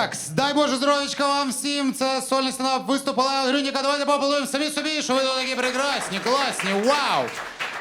Так, дай Боже здоров'ячка вам всім. Це сольний стендап виступ Олега Грюніка. Давайте поаплодуємо самі собі, що ви тут такі прекрасні, класні. Вау!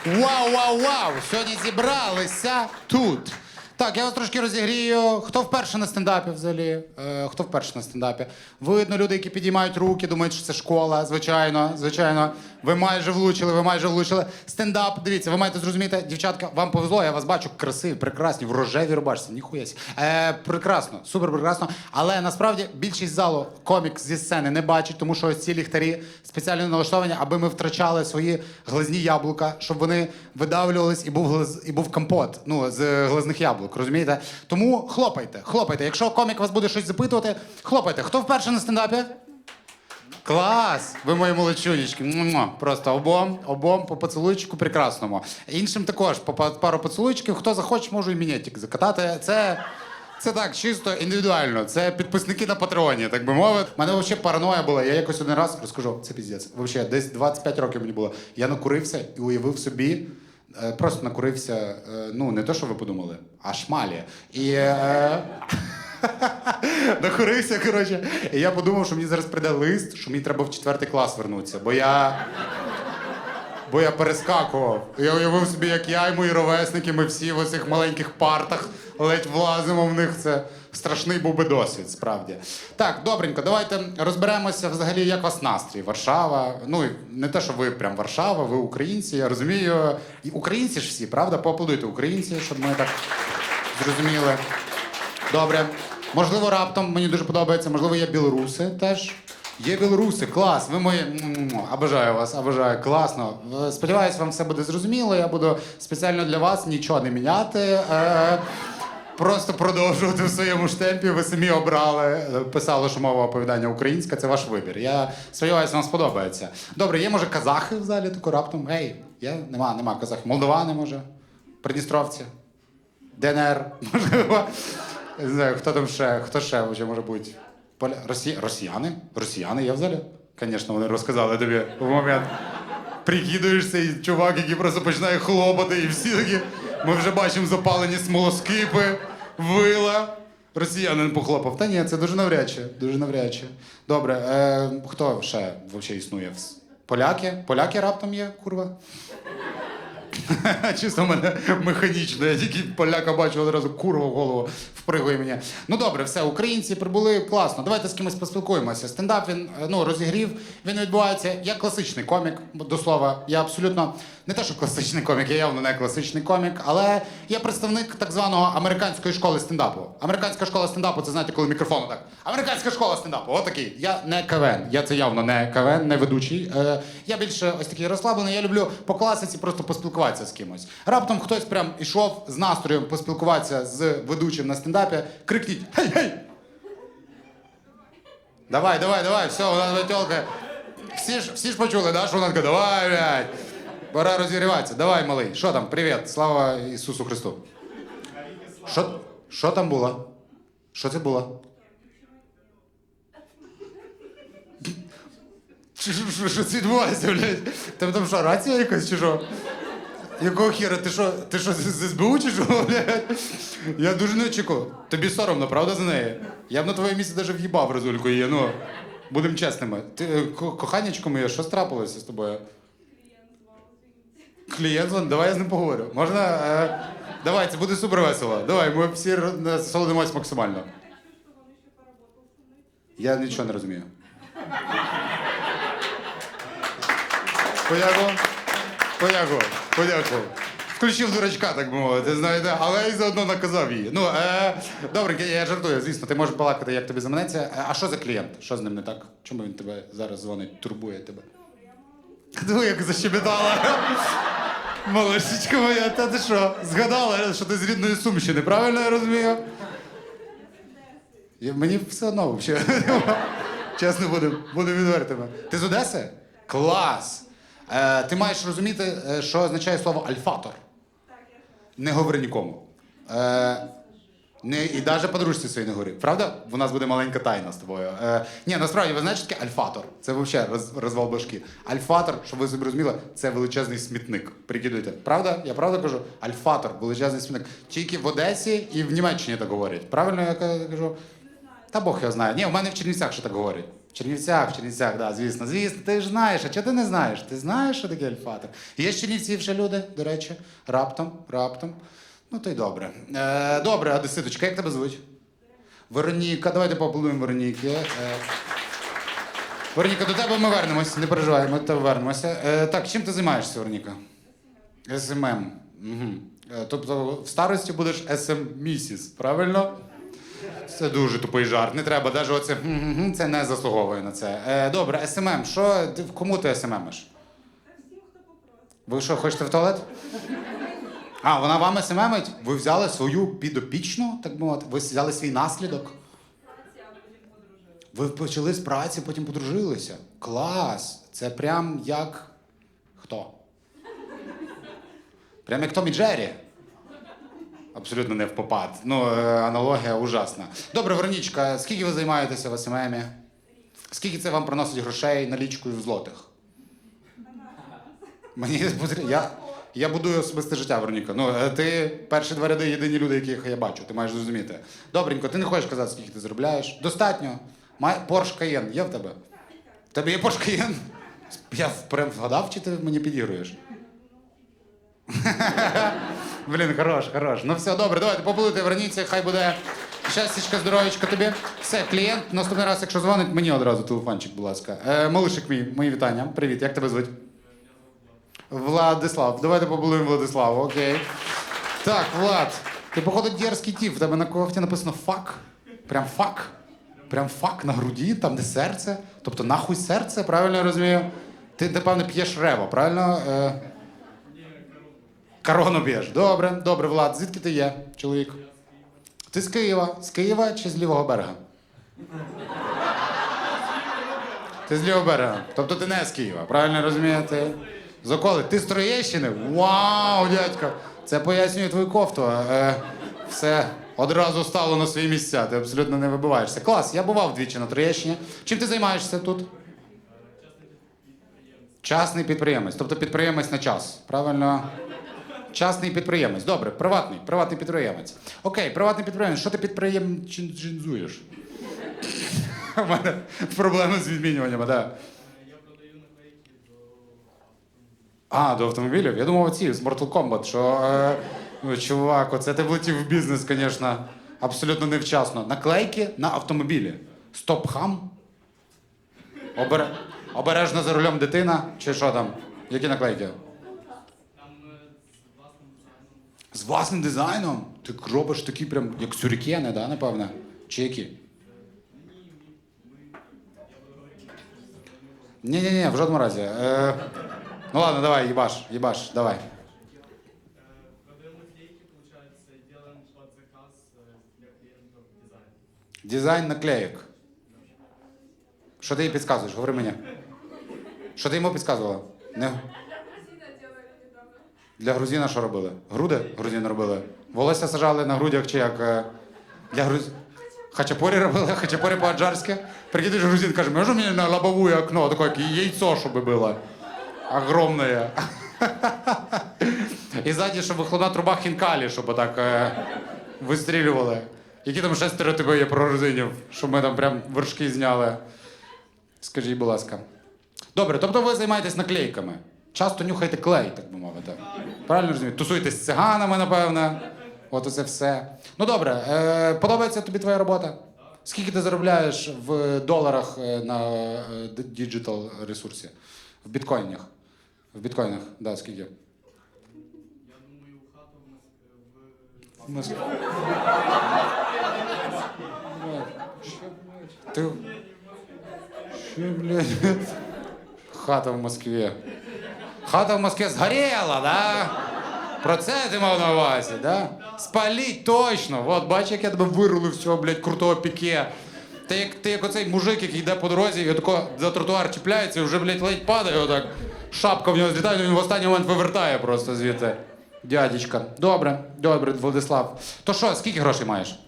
Вау, вау, вау! Сьогодні зібралися тут. Так, я вас трошки розігрію. Хто вперше на стендапі взагалі? Е, хто вперше на стендапі? Видно, люди, які підіймають руки, думають, що це школа. Звичайно, звичайно. Ви майже влучили, ви майже влучили. Стендап, дивіться, ви маєте зрозуміти, дівчатка, вам повезло, я вас бачу красиві, прекрасні, в рожевій рубашці. Ніхуя. Е, прекрасно, супер прекрасно. Але насправді більшість залу комік зі сцени не бачить, тому що ось ці ліхтарі спеціально налаштовані, аби ми втрачали свої глазні яблука, щоб вони видавлювались і був глаз, і був компот. Ну, з глазних яблук, розумієте? Тому хлопайте, хлопайте. Якщо комік вас буде щось запитувати, хлопайте. Хто вперше на стендапі? Клас! Ви мої молодчунечки. Муа. Просто обом, обом по поцілуйчику прекрасному. Іншим також по па- пару поцілуйчиків. Хто захоче, можу і мінетик закатати. Це. Це так, чисто індивідуально. Це підписники на патреоні, так би мовити. У мене взагалі параноя була. Я якось один раз розкажу, це піздець. Взагалі, десь 25 років мені було. Я накурився і уявив собі. е, Просто накурився, е, ну не те, що ви подумали, а шмалі. І е, Нахурився, коротше. І я подумав, що мені зараз прийде лист, що мені треба в четвертий клас вернутися, бо я. Бо я перескакував. Я уявив собі, як я і мої ровесники, ми всі в оцих маленьких партах ледь влазимо в них. Це страшний був би досвід, справді. Так, добренько, давайте розберемося взагалі, як вас настрій. Варшава. Ну, не те, що ви прям Варшава, ви українці. Я розумію. І українці ж всі, правда? Поаплодуйте українці, щоб ми так зрозуміли. Добре. Можливо, раптом мені дуже подобається, можливо, є білоруси теж. Є білоруси, клас. Ви мої. Обожаю вас, обожаю. Класно. Е, Сподіваюсь, вам все буде зрозуміло. Я буду спеціально для вас нічого не міняти. Е, Просто продовжувати в своєму ж темпі. Ви самі обрали, е, писали, що мова оповідання українська, це ваш вибір. Я сподіваюся, вам сподобається. Добре, є може казахи в залі, тако раптом. Гей, є? Нема, нема казахів. Молдовани, може, Придністровці. ДНР, можливо. Не знаю, хто там ще, хто ще вже може бути? Поля... Росі... Росіяни? Росіяни є в залі? Звісно, вони розказали тобі в момент. Прикидуєшся, і чувак, який просто починає хлопати, і всі такі. Ми вже бачимо запалені смолоскипи, вила. Росіянин похлопав. Та ні, це дуже навряд. Дуже навряд. Добре, е, хто ще взагалі існує? Поляки? Поляки раптом є, курва? Чисто в мене механічно. Я тільки поляка бачу одразу курва в голову впригує мені. Ну добре, все, українці прибули класно. Давайте з кимось поспілкуємося. Стендап він е, ну, розігрів. Він відбувається. Я класичний комік, до слова. Я абсолютно не те, що класичний комік, я явно не класичний комік, але я представник так званого американської школи стендапу. Американська школа стендапу це знаєте, коли мікрофон так. Американська школа стендапу. Отакий. Я не КВН. Я це явно не КВН, не ведучий. Е, я більше ось такий розслаблений. Я люблю по класиці просто поспілкуватися з кимось. Раптом хтось прям ішов з настроєм поспілкуватися з ведучим на стендапі. Крикніть: Гей, гей! Давай, давай, давай, все, вона тебе тёлка. Всі ж, всі ж почули, да, що вона така, давай, блядь. Пора розігріватися. Давай, малий. Що там? Привіт. Слава Ісусу Христу. Що, що там було? Що це було? Що це відбувається, блядь? Там, там що, рація якась чи що? Якого хіра? Ти що, ти що з СБУ чи що, блядь? Я дуже не очікував. Тобі соромно, правда, за неї? Я б на твоєму місці навіть в'їбав резульку її, ну. Будемо чесними. Ти, е, ко- коханечко моє, що трапилося з тобою? Клієнт, звон- давай я з ним поговорю. Можна? Е, давай, це буде супер весело. Давай, ми всі насолодимось максимально. Я нічого не розумію. Подякував. Подякував. Подякував. Включив дурачка, так би мовити, знаєте, але і заодно наказав її. Ну, е, добре, я жартую, звісно, ти можеш балакати, як тобі заманеться. Е, А що за клієнт? Що з ним не так? Чому він тебе зараз дзвонить, турбує тебе? Диви, як защебетала. Малышечка моя, та ти що? Згадала, що ти з рідної Сумщини, правильно я розумію? Я, мені все одно взагалі. Чесно будемо буду відвертими. Ти з Одеси? Клас! Е, ти маєш розуміти, е, що означає слово альфатор. Не говори нікому. Е, не, і навіть подружці своїй не говори. Правда? У нас буде маленька тайна з тобою. Е, ні, насправді, ви знаєте, таке альфатор? Це взагалі роз, розвал башки. Альфатор, щоб ви собі розуміли, це величезний смітник. Прикидуйте. Правда? Я правда кажу? Альфатор, величезний смітник. Тільки в Одесі і в Німеччині так говорять. Правильно я кажу? Та Бог його знає. Ні, в мене в Чернівцях ще так говорять. В Чернівцях, в Чернівцях, да, звісно. Звісно, ти ж знаєш, а чого ти не знаєш? Ти знаєш, що таке альфатор? Є з Чернівців ще люди, до речі, раптом, раптом. Ну то й добре. Е, добре, Одеситочка, як тебе звуть? Вероніка, давайте поаплодуємо Вероніки. Е, Вероніка, до тебе ми вернемось, не переживай, ми до тебе вернемося. Е, так, чим ти займаєшся, Вероніка? СММ. Угу. Тобто в старості будеш СМ місіс, правильно? Це дуже тупий жарт. Не треба, навіть оце це не заслуговує на це. Е, добре, СММ. Що ти кому ти СММиш? Ви що, хочете в туалет? А, вона вам СММить? Ви взяли свою підопічну, так би мовити? Ви взяли свій наслідок? Ви почали з праці, потім подружилися. Клас! Це прям як. Хто? Прям як Том і Джері. Абсолютно не в попад. Ну, е, аналогія ужасна. Добре, Веронічка, скільки ви займаєтеся в СММі? Скільки це вам приносить грошей налічкою в злотих? Мені. Я, я будую особисте життя, Вероніка. Ну, е, ти перші два ряди єдині люди, яких я бачу, ти маєш зрозуміти. Добренько, ти не хочеш казати, скільки ти заробляєш. Достатньо. Porsche Cayenne є в тебе? В тебе є Porsche Cayenne? Я прям вгадав, чи ти мені підігруєш? Блін, хорош, хорош. Ну все, добре, давайте поплити Вероніці, хай буде щастячка, здоров'ячка тобі. Все, клієнт, наступний раз, якщо дзвонить, мені одразу телефончик, будь ласка. Е, малишик мій, мої вітання. Привіт, як тебе звуть? Владислав. Давайте побудуємо Владиславу, окей. Так, Влад, ти, походу, дерзкий тип. В тебе на кофті написано фак. Прям фак. Прям фак на груді, там, де серце. Тобто нахуй серце, правильно я розумію? Ти, напевно, п'єш рево, правильно? Е, Корону б'єш. Добре, добре, Влад. Звідки ти є, чоловік? Ти з Києва. З Києва чи з лівого берега? Ти з лівого берега. Тобто ти не з Києва, правильно? Ти з околи. Ти з Троєщини? Вау, дядько! Це пояснює твою кофту. Е, все одразу стало на свої місця. Ти абсолютно не вибиваєшся. Клас, я бував двічі на Троєщині. Чим ти займаєшся тут? Частний підприємець. Тобто підприємець на час. Правильно? Частний підприємець. Добре, приватний, приватний підприємець. Окей, приватний підприємець. Що ти підприємчинзуєш? У мене проблеми з відмінюваннями, так. Я продаю наклейки до А, до автомобілів? Я думав, ці з Mortal Kombat, що е, ну, чувак, оце ти влетів в бізнес, звісно, абсолютно невчасно. Наклейки на автомобілі. Стоп-хам? Обер... Обережно за рулем дитина, чи що там? Які наклейки? там е, з власним дизайном. З власним дизайном? Ти робиш такі прям, як сюрікени, да, напевне? Чи які? Ні, ні, ні, в жодному разі. Е, ну ладно, давай, їбаш, їбаш, давай. Для клиентов дизайн. Наклеїк. Що ти їй підказуєш? Говори мені. Що ти йому підказувала? Не... Для грузина що робили? Груди грузини робили. Волосся сажали на грудях чи як. е, Для груз... Хачапурі робили, хачапурі по-аджарськи. Прикидиш, грузин каже, можу мені на лобовое окно, таке як яйцо, щоб було. Огромне. І ззаді, щоб вихлопна труба хінкалі, щоб так е, вистрілювали. Які там ще стереотипи є про грузинів, щоб ми там прям вершки зняли. Скажіть, будь ласка. Добре, тобто ви займаєтесь наклейками. Часто нюхаєте клей, так би мовити. Правильно розумію? Тусуєтесь з циганами, напевно. От оце все. Ну добре, е, подобається тобі твоя робота? Скільки ти заробляєш в доларах е, на е, діджитал ресурсі? В біткоїнах? В біткоїнах, да, скільки? Я думаю, в В Москві. Ти... Що, блядь? Хата в Москві. Хата в Москві згоріла, да? Про це ти мав на увазі, да? Спаліть точно. От бачиш, як я тебе вирулив з цього, блядь, крутого піке. Ти як, ти як оцей мужик, який йде по дорозі, і отако за тротуар чіпляється, і вже, блядь, ледь падає, отак. Шапка в нього злітає, він в останній момент вивертає просто звідти. Дядечка. Добре, добре, Владислав. То що, скільки грошей маєш?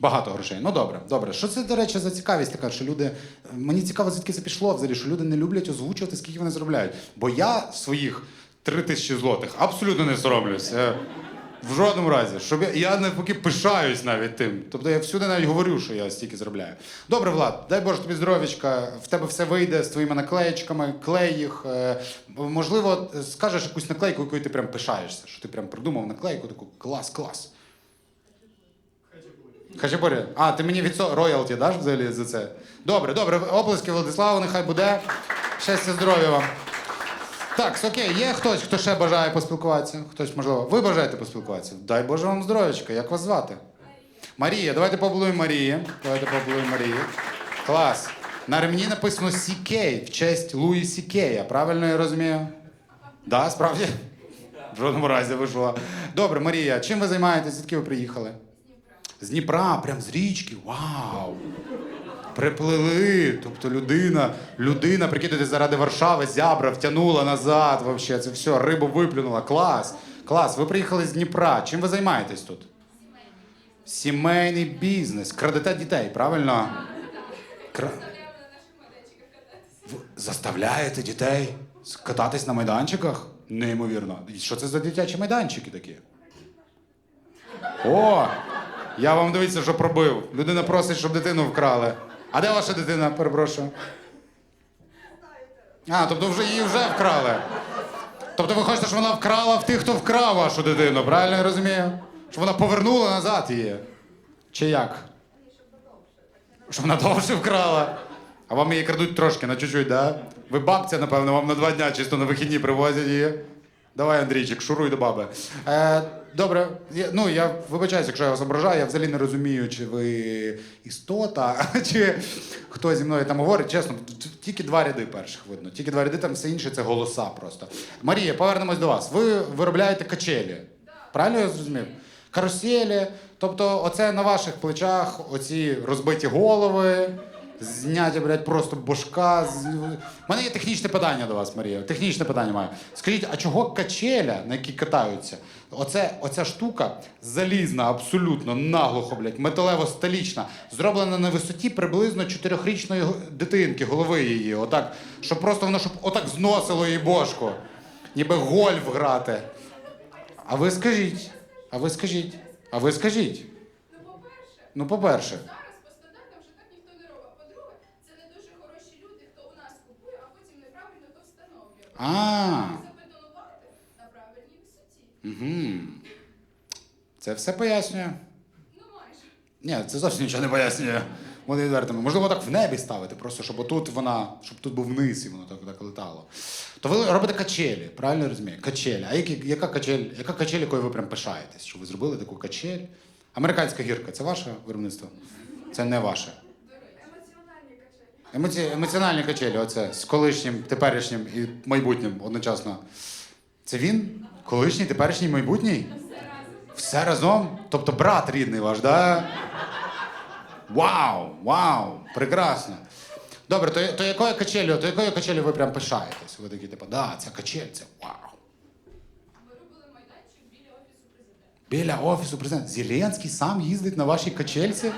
Багато грошей. Ну добре, добре. Що це, до речі, за цікавість така, що люди. Мені цікаво, звідки це пішло взагалі, що люди не люблять озвучувати, скільки вони заробляють. Бо я своїх три тисячі злотих абсолютно не соромлюсь. В жодному разі. Щоб я, я навпаки пишаюсь навіть тим. Тобто я всюди навіть говорю, що я стільки заробляю. Добре, Влад, дай Боже тобі здоров'ячка, в тебе все вийде з твоїми наклеєчками, клей їх. Е, можливо, скажеш якусь наклейку, якою ти прям пишаєшся, що ти прям придумав наклейку, таку клас, клас. Хачапурі. А, ти мені відсо... роялті даш взагалі за це? Добре, добре. Оплески Владиславу, нехай буде. Щастя, здоров'я вам. Так, окей, є хтось, хто ще бажає поспілкуватися? Хтось, можливо, ви бажаєте поспілкуватися? Дай Боже вам здоров'ячка. Як вас звати? Марія. Давайте поаплодуємо Марії. Давайте поаплодуємо Марії. Клас. На ремені написано CK в честь Луї Сікея. Правильно я розумію? Да, справді? В жодному разі вийшло. Добре, Марія, чим ви займаєтесь? Звідки ви приїхали? З Дніпра, прям з річки. Вау! Приплили. Тобто людина, людина, прикидайте, заради Варшави зябра втягнула назад. Вообще, це все, рибу виплюнула. Клас. Клас. Ви приїхали з Дніпра. Чим ви займаєтесь тут? Сімейний бізнес. Крадете дітей, правильно? Кра... Ви Заставляєте дітей кататись на майданчиках? Неймовірно. Що це за дитячі майданчики такі? О! Я вам дивіться, що пробив. Людина просить, щоб дитину вкрали. А де ваша дитина, перепрошую? А, тобто вже її вже вкрали. Тобто ви хочете, щоб вона вкрала в тих, хто вкрав вашу дитину, правильно я розумію? Щоб вона повернула назад її. Чи як? Щоб вона довше вкрала. А вам її крадуть трошки, на чуть-чуть, да? Ви бабця, напевно, вам на два дня чисто на вихідні привозять її. Давай, Андрійчик, шуруй до баби. Е, добре, я, ну я вибачаюся, якщо я вас ображаю, я взагалі не розумію, чи ви істота, чи хто зі мною там говорить. Чесно, тільки два ряди перших видно. Тільки два ряди, там все інше це голоса просто. Марія, повернемось до вас. Ви виробляєте качелі. Правильно я зрозумів? Каруселі. Тобто, оце на ваших плечах оці розбиті голови, зняття, блядь, просто бошка. з- У мене є технічне питання до вас, Марія. Технічне питання маю. Скажіть, а чого качеля, на якій катаються? Оце, оця штука залізна, абсолютно наглухо, блядь, металево-сталічна, зроблена на висоті приблизно чотирьохрічної дитинки, голови її. Отак, щоб просто воно щоб отак зносило її бошку. Ніби гольф грати. А ви скажіть, а ви скажіть, а ви скажіть. Ну, по-перше, Ну, по-перше, зараз по стандартам вже так ніхто не робить. По-друге, це не дуже хороші люди, хто у нас купує, а потім неправильно то встановлює. А. Забетонувати на правильній висоті. угу. це все пояснює. Ну майже. Ні, це зовсім нічого не пояснює. Вони відвертими. Можливо, так в небі ставити, просто щоб отут вона, щоб тут був низ і воно так, так летало. То ви робите качелі, правильно я розумію? Качелі. А які, яка качель, яка качель, якою ви прям пишаєтесь? Що ви зробили таку качель? Американська гірка це ваше виробництво? Це не ваше. Емоці... Емоціональні качелі, оце з колишнім, теперішнім і майбутнім одночасно. Це він? Колишній, теперішній, майбутній? Все разом? Тобто брат рідний ваш, да? Вау! Вау! Прекрасно. Добре, то, то якою качелю, то якою качелю ви прям пишаєтесь? Ви такі, типу, да, це качель, це вау. Ми робили майданчик біля офісу президента. Біля офісу президента. Зеленський сам їздить на вашій качельці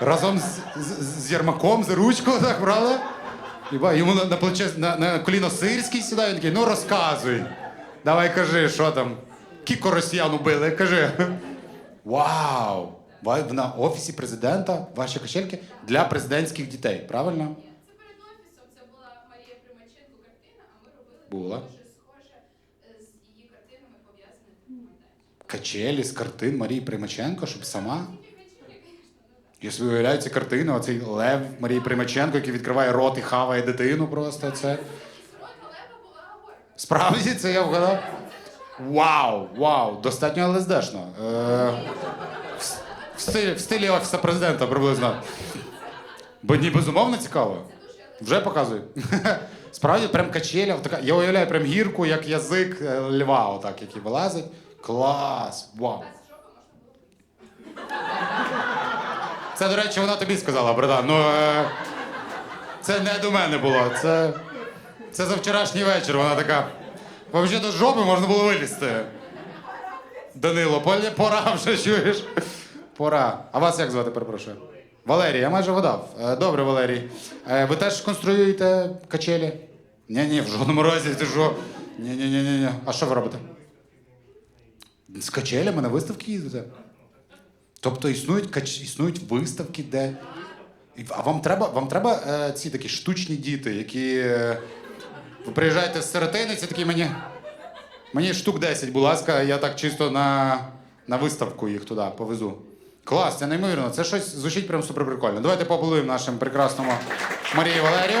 разом з, з, з Єрмаком за ручку, так, правда? І йому на, на плече на, на коліно сирський сідає, він такий, ну розказуй. Давай кажи, що там. Кіко росіян убили, кажи. Вау! Ви на офісі президента ваші качельки для президентських дітей, правильно? Ні, це перед офісом. Це була Марія Примаченко картина, а ми робили Була. дуже схоже е, з її картинами майданчик. Качелі з картин Марії Примаченко, щоб сама. Тільки качелі, звісно. Я собі уявляю ці оцей лев Марії Примаченко, який відкриває рот і хаває дитину просто. Це справді це я вгадав. Вау, вау, достатньо ЛСДшно. Е, в, стилі, в стилі офіса президента приблизно. Бо ні, безумовно цікаво. Вже показуй. Справді, прям качеля. Така, я уявляю прям гірку, як язик е, льва, отак, який вилазить. Клас! Вау. Це, до речі, вона тобі сказала, братан. Ну, е, це не до мене було. Це, це за вчорашній вечір. Вона така. Взагалі до жопи можна було вилізти. Данило, пора вже чуєш. Пора. А вас як звати, перепрошую? Валерій, я майже вгадав. Е, Добре, Валерій. Е, Ви теж конструюєте качелі? Ні, ні, в жодному разі. Ти що? Ні, ні, ні, ні, ні. А що ви робите? З качелями на виставки їздите? Тобто існують, існують виставки, де. А вам треба, вам треба е, ці такі штучні діти, які. Е, ви приїжджаєте з сиротиниці, такі мені. Мені штук 10, будь ласка, я так чисто на, на виставку їх туди повезу. Клас, це неймовірно. Це щось звучить прям супер прикольно. Давайте поаплодуємо нашим прекрасному Марії Валерію.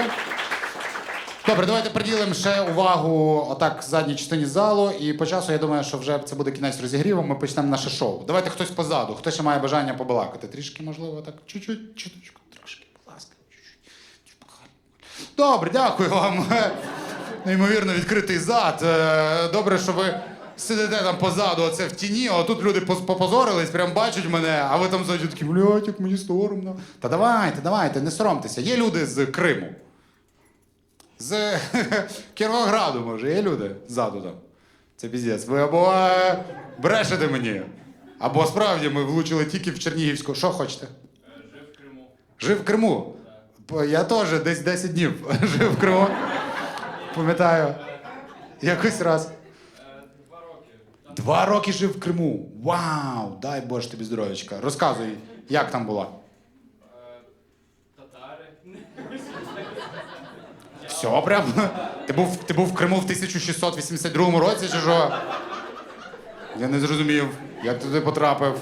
Добре, давайте приділимо ще увагу отак задній частині залу. І по часу я думаю, що вже це буде кінець розігріву. Ми почнемо наше шоу. Давайте хтось позаду, хто ще має бажання побалакати. Трішки, можливо, так. Чуть-чуть, чуточку, трошки, будь ласка, чуть-чуть. Добре, дякую вам. Неймовірно відкритий зад. Е, Добре, що ви сидите там позаду, оце в тіні, а тут люди попозорились, прям бачать мене, а ви там ззаді такі, блядь, як мені соромно. Та давайте, давайте, не соромтеся. Є люди з Криму. З Кіровограду, може, є люди ззаду там. Це піздець. Ви або е, брешете мені, або справді ми влучили тільки в Чернігівську. Що хочете? Жив в Криму. Жив в Криму. Бо Я теж десь 10 днів жив в Криму. Пам'ятаю. Якось раз. Е, Два роки. Два роки жив в Криму. Вау! Дай Боже тобі здоров'ячка. Розказуй, як там була. е, татари. Все прям. Ти був, ти був в Криму в 1682 році, чи що? Я не зрозумів, як туди потрапив.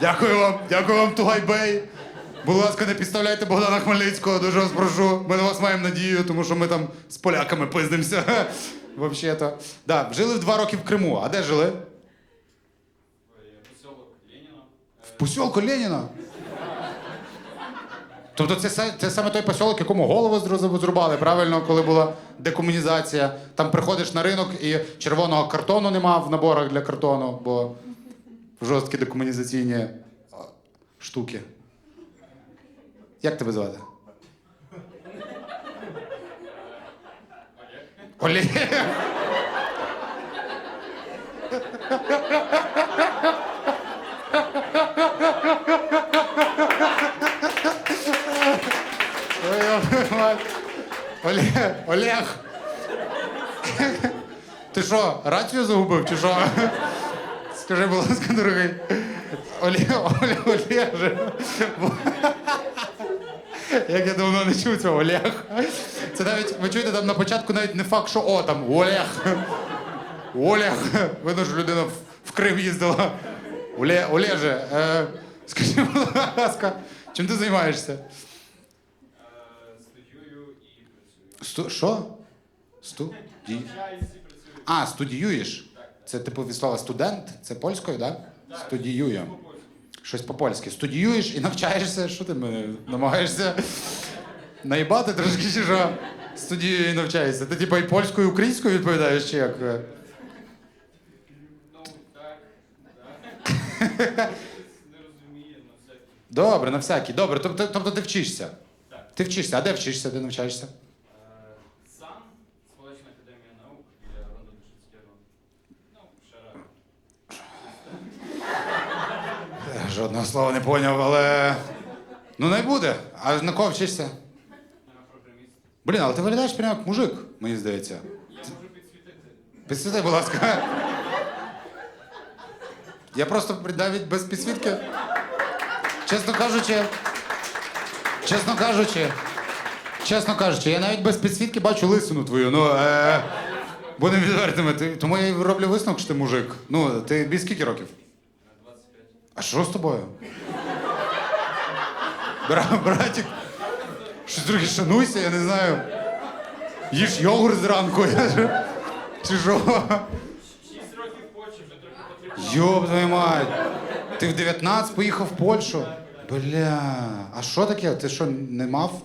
Дякую вам, дякую вам, Тугайбей. Будь ласка, не підставляйте Богдана Хмельницького, дуже вас прошу. Ми на вас маємо надію, тому що ми там з поляками пиздимося. Взагалі-то. Да, жили два роки в Криму. А де жили? Е, Поселок Леніна. Е, В посілку Леніна. Тобто це, це саме той посілок, якому голову зрубали, правильно, коли була декомунізація. Там приходиш на ринок і червоного картону нема в наборах для картону, бо жорсткі декомунізаційні штуки. Як тебе звати? Олег. Олег, Олег. Ти що, рацію загубив, чи що? Скажи, будь ласка, дорогий. Олег, Олег, Олег. Як я давно не чув цього Олег. Це навіть, ви чуєте, там на початку навіть не факт, що о, там Олег. Олег. Видно, що людина в Крим їздила. Оле, Олеже, е, скажи, будь ласка, чим ти займаєшся? Студію і працюю. Сту, що? Сту? Ді... А, студіюєш? Це типу від слова студент? Це польською, так? Да? Студіює. Щось по-польськи. Студіюєш і навчаєшся. Що ти мене намагаєшся наїбати трошки чи що? Студіюю і навчаєшся. Ти типу і польською, і українською відповідаєш, чи як? е? Ну, так, так. Не розуміє, на всякий. Добре, на всякий. Добре, тобто, тобто ти вчишся. Так. Ти вчишся, а де вчишся, де навчаєшся? Е, Сам, Сполучна академія наук біля Ронда Душицького. Ну. Е, Жодного слова не поняв, але. Ну не буде. А на кого вчишся? На програміст. Блін, але ти виглядаєш прямо як мужик, мені здається. Я можу підсвітити. Підсвіти, будь ласка. Я просто навіть без підсвітки. Чесно кажучи. Чесно кажучи. Чесно кажучи, я навіть без підсвітки бачу лисину твою. Ну, е, будемо відвертими. Ти, тому я роблю висновок, що ти мужик. Ну, ти без скільки років? 25. А що з тобою? Бра, братик, щось трохи шануйся, я не знаю. Їж йогурт зранку. Чи що? 6 років Польщі вже трохи потрібно. Йоб твою мать. Ти в 19 поїхав в Польщу? Бля. А що таке? Ти що, не мав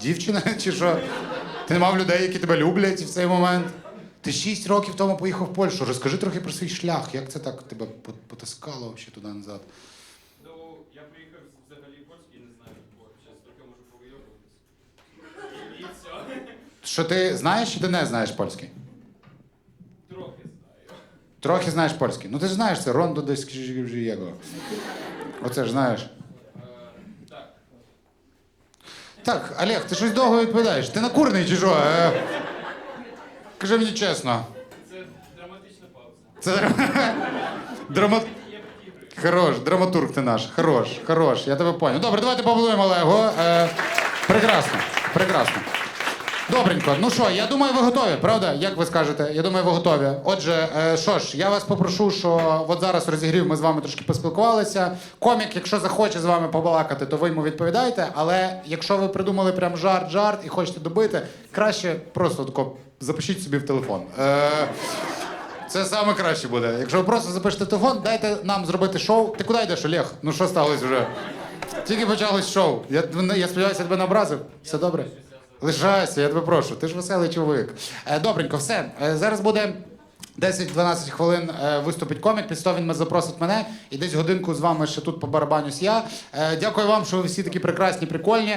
дівчини? Чи що? Ти не мав людей, які тебе люблять в цей момент? Ти 6 років тому поїхав в Польщу. Розкажи трохи про свій шлях. Як це так тебе по- потаскало взагалі туди назад? Ну, я приїхав взагалі польський, не знаю, бо зараз можу повийовуватися. І все. Що ти знаєш чи ти не знаєш польський? Трохи знаєш польський. Ну ти ж знаєш це Рондо десь його. Оце ж знаєш. Так. Олег, ти щось довго відповідаєш. Ти накурний чи що? Е, Кажи мені чесно. Це драматична пауза. Це драма... Хорош, драматург ти наш. Хорош, хорош, я тебе поняв. Добре, давайте поаплодуємо Олегу. Е, прекрасно, прекрасно. Добренько. Ну що, я думаю, ви готові, правда? Як ви скажете? Я думаю, ви готові. Отже, е, що ж, я вас попрошу, що от зараз розігрів, ми з вами трошки поспілкувалися. Комік, якщо захоче з вами побалакати, то ви йому відповідаєте. Але якщо ви придумали прям жарт-жарт і хочете добити, краще просто тако запишіть собі в телефон. Е, це саме краще буде. Якщо ви просто запишете телефон, дайте нам зробити шоу. Ти куди йдеш, Олег? Ну що сталося вже? Тільки почалось шоу. Я, я сподіваюся, я тебе не образив. Все добре? Лишайся, я тебе прошу. Ти ж веселий чоловік. Е, добренько, все. Е, зараз буде 10-12 хвилин е, виступить комік. Після він запросить мене і десь годинку з вами ще тут по барабанюсь я. Дякую вам, що ви всі такі прекрасні, прикольні.